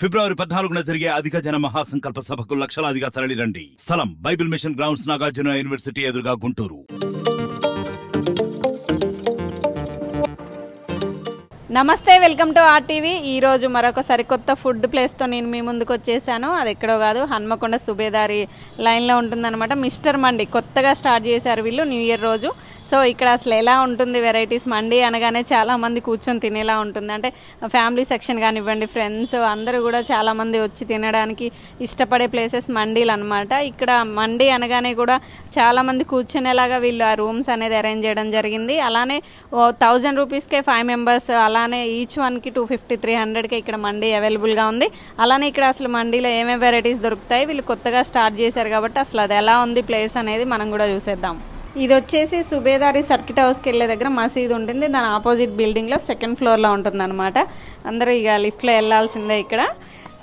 ఫిబ్రవరి పద్నాలుగున జరిగే అధిక జన మహాసంకల్ప సభకు లక్షలాదిగా తరలిరండి. స్థలం Bible mission grounds Nagarjuna university ఎదురుగా గుంటూరు. నమస్తే వెల్కమ్ టు ఆర్టీవీ. ఈ రోజు మరొక సరికొత్త ఫుడ్ ప్లేస్తో నేను మీ ముందుకు వచ్చేసాను. అది ఎక్కడో కాదు హన్మకొండ సుబేదారి లైన్లో ఉంటుందన్నమాట. మిస్టర్ మండి కొత్తగా స్టార్ట్ చేశారు వీళ్ళు న్యూ ఇయర్ రోజు. సో ఇక్కడ అసలు ఎలా ఉంటుంది వెరైటీస్ మండి అనగానే చాలా మంది కూర్చొని తినేలా ఉంటుంది. అంటే ఫ్యామిలీ సెక్షన్ కానివ్వండి ఫ్రెండ్స్ అందరూ కూడా చాలామంది వచ్చి తినడానికి ఇష్టపడే ప్లేసెస్ మండీలు అనమాట ఇక్కడ మండి అనగానే కూడా చాలామంది కూర్చునేలాగా వీళ్ళు ఆ రూమ్స్ అనేది అరేంజ్ చేయడం జరిగింది. అలానే థౌజండ్ రూపీస్కే ఫైవ్ మెంబర్స్ అలా అలానే ఈచ్ వన్కి టూ ఫిఫ్టీ త్రీ హండ్రెడ్కి ఇక్కడ మండీ అవైలబుల్గా ఉంది. అలానే ఇక్కడ అసలు మండీలో ఏమేమి వెరైటీస్ దొరుకుతాయి వీళ్ళు కొత్తగా స్టార్ట్ చేశారు కాబట్టి అసలు అది ఎలా ఉంది ప్లేస్ అనేది మనం కూడా చూసేద్దాం. ఇది వచ్చేసి సుబేదారి సర్కిట్ హౌస్కి వెళ్ళే దగ్గర మసీద్ ఉంటుంది. దాని ఆపోజిట్ బిల్డింగ్లో సెకండ్ ఫ్లోర్లో ఉంటుంది అనమాట అందరూ ఇక లిఫ్ట్లో వెళ్ళాల్సిందే ఇక్కడ.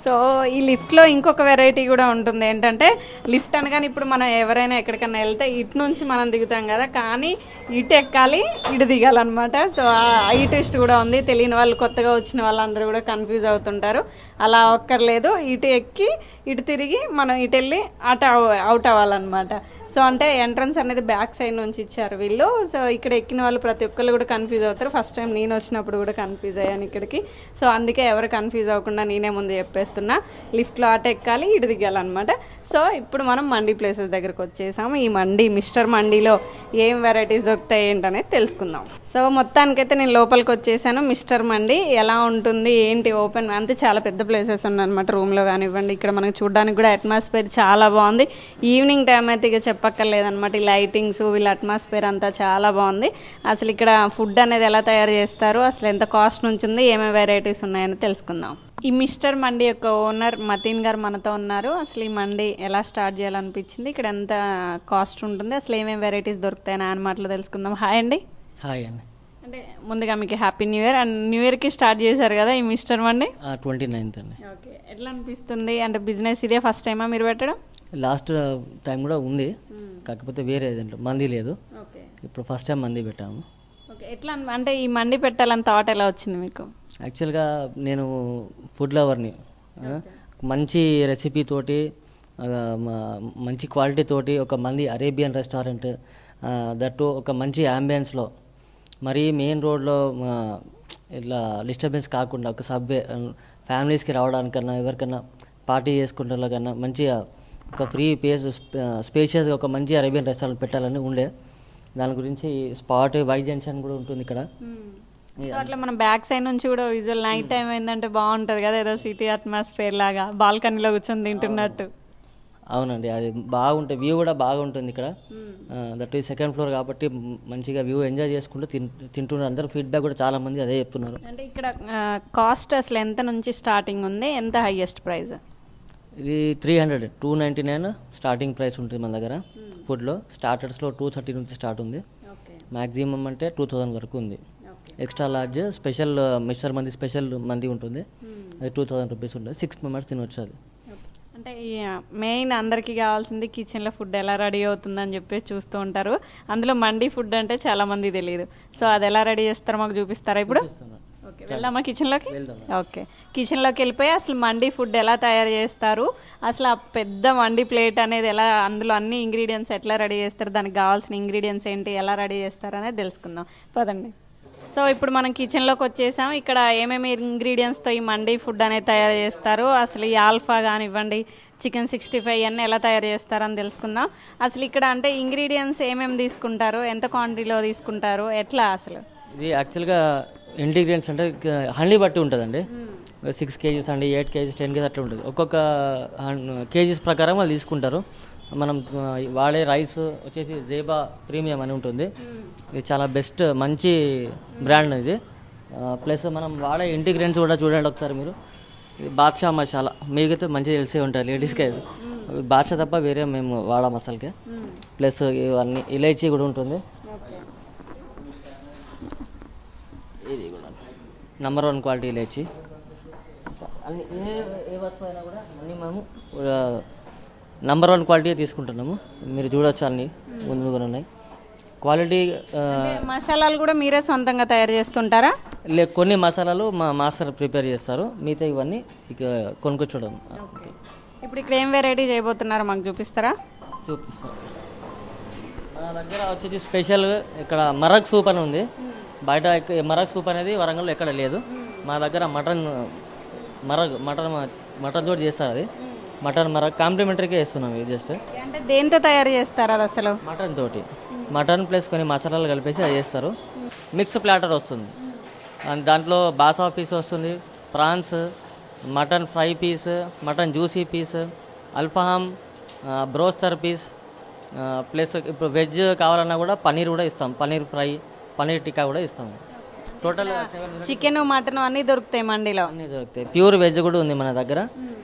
సో ఈ లిఫ్ట్లో ఇంకొక వెరైటీ కూడా ఉంటుంది. ఏంటంటే లిఫ్ట్ అనగానే ఇప్పుడు మనం ఎవరైనా ఎక్కడికైనా వెళ్తే ఇటు నుంచి మనం దిగుతాం కదా. కానీ ఇటు ఎక్కాలి ఇటు దిగాలన్నమాట. సో ఆ టెస్ట్ కూడా ఉంది. తెలియని వాళ్ళు కొత్తగా వచ్చిన వాళ్ళందరూ కూడా కన్ఫ్యూజ్ అవుతుంటారు. అలా ఒక్కర్లేదు ఇటు ఎక్కి ఇటు తిరిగి మనం ఇటు వెళ్ళి అటు అవుట్ అవ్వాలన్నమాట. సో అంటే ఎంట్రన్స్ అనేది బ్యాక్ సైడ్ నుంచి ఇచ్చారు వీళ్ళు. సో ఇక్కడ ఎక్కిన వాళ్ళు ప్రతి ఒక్కళ్ళు కూడా కన్ఫ్యూజ్ అవుతారు. ఫస్ట్ టైం నేను వచ్చినప్పుడు కూడా కన్ఫ్యూజ్ అయ్యాను ఇక్కడికి. సో అందుకే ఎవరు కన్ఫ్యూజ్ అవ్వకుండా నేనే ముందు చెప్పేస్తున్నా. లిఫ్ట్లో అటు ఎక్కాలి ఇటు దిగాలన్నమాట. సో ఇప్పుడు మనం మండీ ప్లేసెస్ దగ్గరకు వచ్చేసాము. ఈ మండీ మిస్టర్ మండీలో ఏం వెరైటీస్ దొరుకుతాయి ఏంటనేది తెలుసుకుందాం. సో మొత్తానికైతే నేను లోపలికి వచ్చేసాను. మిస్టర్ మండీ ఎలా ఉంటుంది? ఏంటి? ఓపెన్ అంతే చాలా పెద్ద ప్లేసెస్ ఉన్నాయన్నమాట రూమ్లో కానివ్వండి. ఇక్కడ మనకు చూడడానికి కూడా అట్మాస్ఫియర్ చాలా బాగుంది. ఈవినింగ్ టైం అయితే ఇక చెప్పక్కర్లేదన్నమాట. ఈ లైటింగ్స్ వీళ్ళ అట్మాస్ఫియర్ అంతా చాలా బాగుంది. అసలు ఇక్కడ ఫుడ్ అనేది ఎలా తయారు చేస్తారు? అసలు ఎంత కాస్ట్ నుంచి ఉంది? ఏమేమి వెరైటీస్ ఉన్నాయని తెలుసుకుందాం. ఈ మిస్టర్ మండి యొక్క ఓనర్ మతీన్ గారు మనతో ఉన్నారు. అసలు ఈ మండి ఎలా స్టార్ట్ చేయాలనిపించింది? ఇక్కడ ఎంత కాస్ట్ ఉంటుంది? అసలు ఏమేమి వెరైటీస్ దొరుకుతాయి ఆయన మాటలు తెలుసుకుందాం. హాయ్ అండి. హాయ్ అండి. అంటే ముందుగా మీకు happy new year. And new ఇయర్కి స్టార్ట్ చేశారు కదా ఈ మిస్టర్ మండి? ట్వంటీ నైన్త్ అండి. ఓకే. ఎట్లా అనిపిస్తుంది? అంటే బిజినెస్ ఇదే ఫస్ట్ టైమా మీరు పెట్టడం? లాస్ట్ టైం కూడా ఉంది. కాకపోతే వేరే మంది లేదు. ఓకే. ఇప్పుడు ఫస్ట్ టైం మంది పెట్టాము. ఎట్లా అంటే ఈ మండి పెట్టాలని థాట్ ఎలా వచ్చింది మీకు? యాక్చువల్గా నేను ఫుడ్ లవర్ని మంచి రెసిపీ తోటి మంచి క్వాలిటీ తోటి ఒక మంది అరేబియన్ రెస్టారెంట్ దట్టు ఒక మంచి అంబియన్స్లో మరీ మెయిన్ రోడ్లో ఇట్లా డిస్టర్బెన్స్ కాకుండా ఒక సబ్వే ఫ్యామిలీస్కి రావడానికన్నా ఎవరికన్నా పార్టీ చేసుకుంటే కన్నా మంచిగా ఒక ఫ్రీ పేస్ స్పేషియస్గా ఒక మంచి అరేబియన్ రెస్టారెంట్ పెట్టాలని ఉండే. దాని గురించి స్పాట్ వై జంక్షన్ కూడా ఉంటుంది ఇక్కడ. అట్లా మనం బ్యాక్ సైడ్ నుంచి కూడా విజువల్ నైట్ టైం ఏంటంటే బాగుంటది కదా ఏదో సిటీ అట్మాస్ఫియర్ లాగా బాల్కనీలో కూర్చొని తింటున్నట్టు. అవునండి అది బాగుంటుంది వ్యూ కూడా బాగుంటుంది ఇక్కడ. దట్ ఈ సెకండ్ ఫ్లోర్ కాబట్టి మంచిగా వ్యూ ఎంజాయ్ చేసుకుంటూ తిన్ తింటున్నారు. అందరూ ఫీడ్బ్యాక్ కూడా చాలా మంది అదే చెప్తున్నారు. అంటే ఇక్కడ కాస్ట్ అసలు ఎంత నుంచి స్టార్టింగ్ ఉంది ఎంత హైయెస్ట్ ప్రైస్ ఇది three hundred two ninety nine starting price ఉంటుంది మన దగ్గర. ఫుడ్లో స్టార్టర్స్లో టూ థర్టీ నుంచి స్టార్ట్ ఉంది. మ్యాక్సిమం అంటే టూ థౌజండ్ వరకు ఉంది. Extra large special mixer mandi special mandi ఉంటుంది. అది టూ థౌజండ్ రూపీస్ ఉంటుంది సిక్స్ మెంబర్స్ తినొచ్చు అది. అంటే మెయిన్ అందరికీ కావాల్సింది కిచెన్లో ఫుడ్ ఎలా రెడీ అవుతుందని చెప్పేసి చూస్తూ ఉంటారు. అందులో మండి ఫుడ్ అంటే చాలా మంది తెలియదు. సో అది ఎలా రెడీ చేస్తారో మాకు చూపిస్తారా ఇప్పుడు? వెళ్దామా కిచెన్లోకి ఓకే. కిచెన్లోకి వెళ్ళిపోయి అసలు మండి ఫుడ్ ఎలా తయారు చేస్తారు? అసలు ఆ పెద్ద మండి ప్లేట్ అనేది ఎలా అందులో అన్ని ఇంగ్రీడియంట్స్ ఎట్లా రెడీ చేస్తారు? దానికి కావాల్సిన ఇంగ్రీడియంట్స్ ఏంటి? ఎలా రెడీ చేస్తారు? అనేది తెలుసుకుందాం. పదండి. సో ఇప్పుడు మనం కిచెన్లోకి వచ్చేసాం. ఇక్కడ ఏమేమి ఇంగ్రీడియంట్స్తో ఈ మండి ఫుడ్ అనేది తయారు చేస్తారు? అసలు ఈ ఆల్ఫా కానివ్వండి చికెన్ సిక్స్టీ ఫైవ్ అన్నీ ఎలా తయారు చేస్తారని తెలుసుకుందాం. అసలు ఇక్కడ అంటే ఇంగ్రీడియంట్స్ ఏమేమి తీసుకుంటారు? ఎంత క్వాంటిటీలో తీసుకుంటారు? ఎట్లా అసలు? ఇది యాక్చువల్గా ఇంగ్రీడియంట్స్ అంటే హండ్లీ బట్టి ఉంటుందండి. సిక్స్ కేజీస్ అండి ఎయిట్ కేజీస్ టెన్ కేజీస్ అట్లా ఉంటుంది. ఒక్కొక్క కేజీస్ ప్రకారం వాళ్ళు తీసుకుంటారు. మనం వాడే రైస్ వచ్చేసి జేబా ప్రీమియం అని ఉంటుంది. ఇది చాలా బెస్ట్ మంచి బ్రాండ్ ఇది. ప్లస్ మనం వాడే ఇంటిగ్రెంట్స్ కూడా చూడండి ఒకసారి మీరు. ఇది బాద్షా మసాలా. మీకైతే మంచిగా తెలిసే ఉంటుంది లేడీస్కి అయితే. బాద్షా తప్ప వేరే మేము వాడాం అసలుకే. ప్లస్ ఇవన్నీ ఇలైచీ కూడా ఉంటుంది ఇది కూడా నంబర్ వన్ క్వాలిటీ లేచి అన్ని ఏ ఏ వస్తువు అయినా కూడా అన్ని మేము నంబర్ వన్ క్వాలిటీ తీసుకుంటున్నాము. మీరు చూడొచ్చు అన్ని ముందు కూడా ఉన్నాయి. క్వాలిటీ మసాలాలు కూడా మీరే సొంతంగా తయారు చేస్తుంటారా? లే కొన్ని మసాలాలు మా మాస్టర్ ప్రిపేర్ చేస్తారు. మిగతా ఇవన్నీ ఇక కొనుక్కొచ్చడం ఇప్పుడు ఇక్కడ ఏం వెరైటీ చేయబోతున్నారో మాకు చూపిస్తారా? చూపిస్తాం. మా దగ్గర వచ్చేసి స్పెషల్ ఇక్కడ మరగ్ సూప్ అని ఉంది. బయట మరగ్ సూప్ అనేది వరంగల్లో ఎక్కడ లేదు. మా దగ్గర మటన్ మరగ్ మటన్ మటన్ తోటి చేస్తారు అది. మటన్ మరగ్ కాంప్లిమెంటరీగా వేస్తున్నాం ఇది జస్ట్. అంటే దేంతో తయారు చేస్తారు అది అసలు? మటన్ తోటి. మటన్ ప్లస్ కొన్ని మసాలాలు కలిపేసి అది చేస్తారు. మిక్స్ ప్లాటర్ వస్తుంది. అండ్ దాంట్లో బాసా పీస్ వస్తుంది prawns mutton fry piece mutton juicy piece alfaham broaster piece plus ఇప్పుడు వెజ్ కావాలన్నా కూడా పన్నీర్ కూడా ఇస్తాం. పన్నీర్ ఫ్రై పన్నీర్ టిక్కా కూడా ఇస్తాం టోటల్ చికెన్ మటన్ అన్నీ దొరుకుతాయి మండిలో. అన్నీ దొరుకుతాయి. ప్యూర్ వెజ్ కూడా ఉంది మన దగ్గర.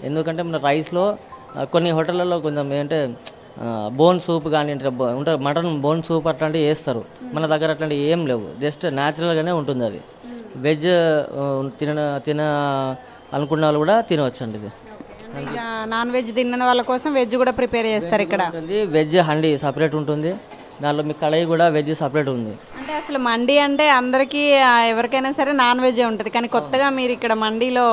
ఎందుకంటే మన రైస్లో కొన్ని హోటళ్ళలో కొంచెం ఏంటంటే బోన్ సూప్ కానీ ఉంటాయి మటన్ బోన్ సూప్ అట్లాంటివి వేస్తారు. మన దగ్గర అట్లాంటివి ఏం లేవు. జస్ట్ న్యాచురల్గానే ఉంటుంది అది. వెజ్ తిన తిన అనుకున్న వాళ్ళు కూడా తినవచ్చు అండి ఇది ఇక నాన్ వెజ్ తిన్న వాళ్ళ కోసం వెజ్ కూడా ప్రిపేర్ చేస్తారు ఇక్కడ. వెజ్ హండి సపరేట్ ఉంటుంది. దాంట్లో మీ కడాయి కూడా వెజ్ సపరేట్ ఉంది. అంటే అసలు మండి అంటే అందరికీ ఎవరికైనా సరే నాన్ వెజ్ ఉంటుంది. కానీ కొత్తగా మీరు ఇక్కడ మండీలో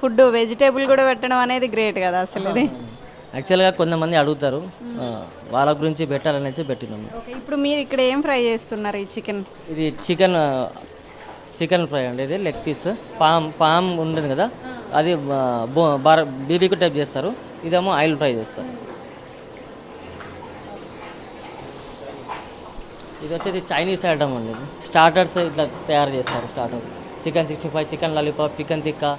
ఫుడ్ వెజిటేబుల్ కూడా పెట్టడం అనేది గ్రేట్ కదా అసలు ఇది. యాక్చువల్గా కొంతమంది అడుగుతారు. వాళ్ళ గురించి పెట్టాలనేసి పెట్టినాము ఇప్పుడు మీరు ఇక్కడ ఏం ఫ్రై చేస్తున్నారు ఈ చికెన్? ఇది చికెన్ చికెన్ ఫ్రై అండి ఇది లెగ్ పీస్ పామ్ పామ్ ఉంటుంది కదా అది బీబీకు టైప్ చేస్తారు. ఇదేమో ఆయిల్ ఫ్రై చేస్తారు. ఇది వచ్చేది చైనీస్ ఐటమ్ అండి. స్టార్టర్స్ ఇట్లా తయారు చేస్తారు starters chicken sixty five chicken lollipop chicken tikka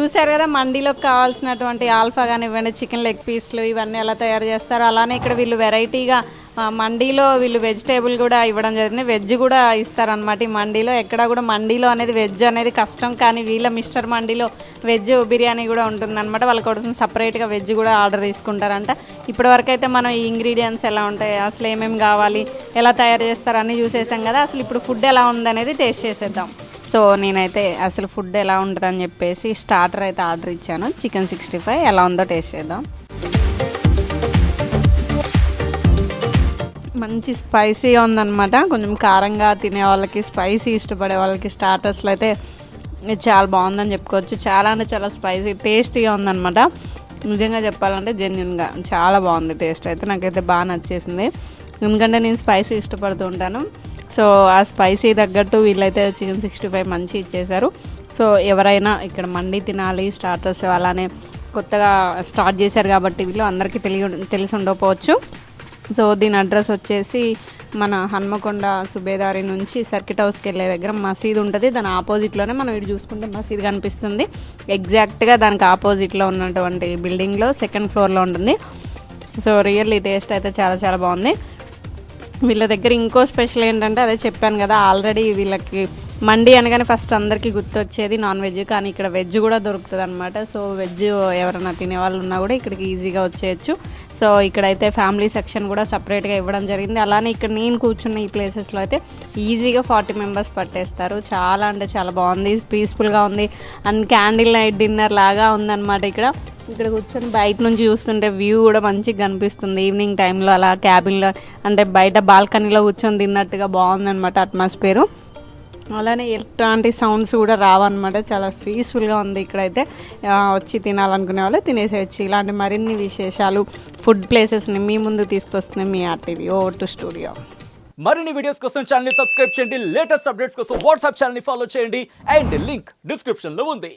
చూసారు కదా మండీలోకి కావాల్సినటువంటి ఆల్ఫా కానివ్వండి చికెన్ లెగ్ పీస్లు ఇవన్నీ ఎలా తయారు చేస్తారు అలానే ఇక్కడ వీళ్ళు వెరైటీగా మండీలో వీళ్ళు వెజిటేబుల్ కూడా ఇవ్వడం జరిగింది. వెజ్ కూడా ఇస్తారనమాట ఈ మండీలో. ఎక్కడ కూడా మండీలో అనేది వెజ్ అనేది కష్టం కానీ వీళ్ళ మిస్టర్ మండీలో వెజ్ బిర్యానీ కూడా ఉంటుందన్నమాట. వాళ్ళ కోసం సపరేట్గా వెజ్ కూడా ఆర్డర్ తీసుకుంటారంట. ఇప్పటివరకు అయితే మనం ఈ ఇంగ్రీడియంట్స్ ఎలా ఉంటాయి అసలు ఏమేమి కావాలి ఎలా తయారు చేస్తారు అన్నీ చూసేసాం కదా. అసలు ఇప్పుడు ఫుడ్ ఎలా ఉందనేది టేస్ట్ చేసేద్దాం. సో నేనైతే అసలు ఫుడ్ ఎలా ఉంటుందని చెప్పేసి స్టార్టర్ అయితే ఆర్డర్ ఇచ్చాను. చికెన్ సిక్స్టీ ఫైవ్ ఎలా ఉందో టేస్ట్ చేద్దాం. మంచి స్పైసీగా ఉందన్నమాట. కొంచెం కారంగా తినే వాళ్ళకి స్పైసీ ఇష్టపడే వాళ్ళకి స్టార్టర్స్లో అయితే చాలా బాగుందని చెప్పుకోవచ్చు. చాలా అంటే చాలా స్పైసీ టేస్టీగా ఉందన్నమాట. నిజంగా చెప్పాలంటే జెన్యున్గా చాలా బాగుంది టేస్ట్ అయితే. నాకైతే బాగా నచ్చేసింది. ఎందుకంటే నేను స్పైసీ ఇష్టపడుతూ ఉంటాను. సో ఆ స్పైసీ తగ్గట్టు వీళ్ళైతే చికెన్ సిక్స్టీ ఫైవ్ మంచి ఇచ్చేశారు. సో ఎవరైనా ఇక్కడ మండి తినాలి స్టార్టర్స్ అలానే కొత్తగా స్టార్ట్ చేశారు కాబట్టి వీళ్ళు అందరికీ తెలియ తెలిసి ఉండకపోవచ్చు. సో దీని అడ్రస్ వచ్చేసి మన హన్మకొండ సుబేదారి నుంచి సర్కిట్ హౌస్కి వెళ్ళే దగ్గర మసీద్ ఉంటుంది. దాని ఆపోజిట్లోనే మనం ఇటు చూసుకుంటే మసీద్ కనిపిస్తుంది. ఎగ్జాక్ట్గా దానికి ఆపోజిట్లో ఉన్నటువంటి బిల్డింగ్లో సెకండ్ ఫ్లోర్లో ఉంటుంది. సో రియల్లీ టేస్ట్ అయితే చాలా చాలా బాగుంది. వీళ్ళ దగ్గర ఇంకో స్పెషల్ ఏంటంటే అదే చెప్పాను కదా ఆల్రెడీ వీళ్ళకి మండి అనగానే ఫస్ట్ అందరికీ గుర్తొచ్చేది నాన్ వెజ్ కానీ ఇక్కడ వెజ్ కూడా దొరుకుతుంది అనమాట సో వెజ్ ఎవరైనా తినే వాళ్ళు ఉన్నా కూడా ఇక్కడికి ఈజీగా వచ్చేయచ్చు. సో ఇక్కడైతే ఫ్యామిలీ సెక్షన్ కూడా సపరేట్గా ఇవ్వడం జరిగింది. అలానే ఇక్కడ నేను కూర్చున్న ఈ ప్లేసెస్లో అయితే ఈజీగా ఫార్టీ మెంబర్స్ పట్టేస్తారు. చాలా అంటే చాలా బాగుంది పీస్ఫుల్గా ఉంది. అండ్ క్యాండిల్ నైట్ డిన్నర్ లాగా ఉందన్నమాట ఇక్కడ. ఇక్కడ కూర్చొని బయట నుంచి చూస్తుంటే వ్యూ కూడా మంచిగా కనిపిస్తుంది. ఈవినింగ్ టైంలో అలా క్యాబిన్లో అంటే బయట బాల్కనీలో కూర్చొని తిన్నట్టుగా బాగుందనమాట అట్మాస్ఫియర్ అలానే ఎలాంటి సౌండ్స్ కూడా రావన్నమాట. చాలా పీస్ఫుల్గా ఉంది ఇక్కడైతే. వచ్చి తినాలనుకునే వాళ్ళు తినేసేయచ్చు. ఇలాంటి మరిన్ని విశేషాలు ఫుడ్ ప్లేసెస్ని మీ ముందు తీసుకొస్తున్నాయి మీ ఆర్టీవీ ఓ టు స్టూడియో. మరిన్ని వీడియోస్ కోసం ఛానల్ సబ్స్క్రైబ్ చేయండి. లేటెస్ట్ అప్డేట్స్ కోసం వాట్సాప్ ఛానల్ని ఫాలో చేయండి. అండ్ లింక్ డిస్క్రిప్షన్లో ఉంది.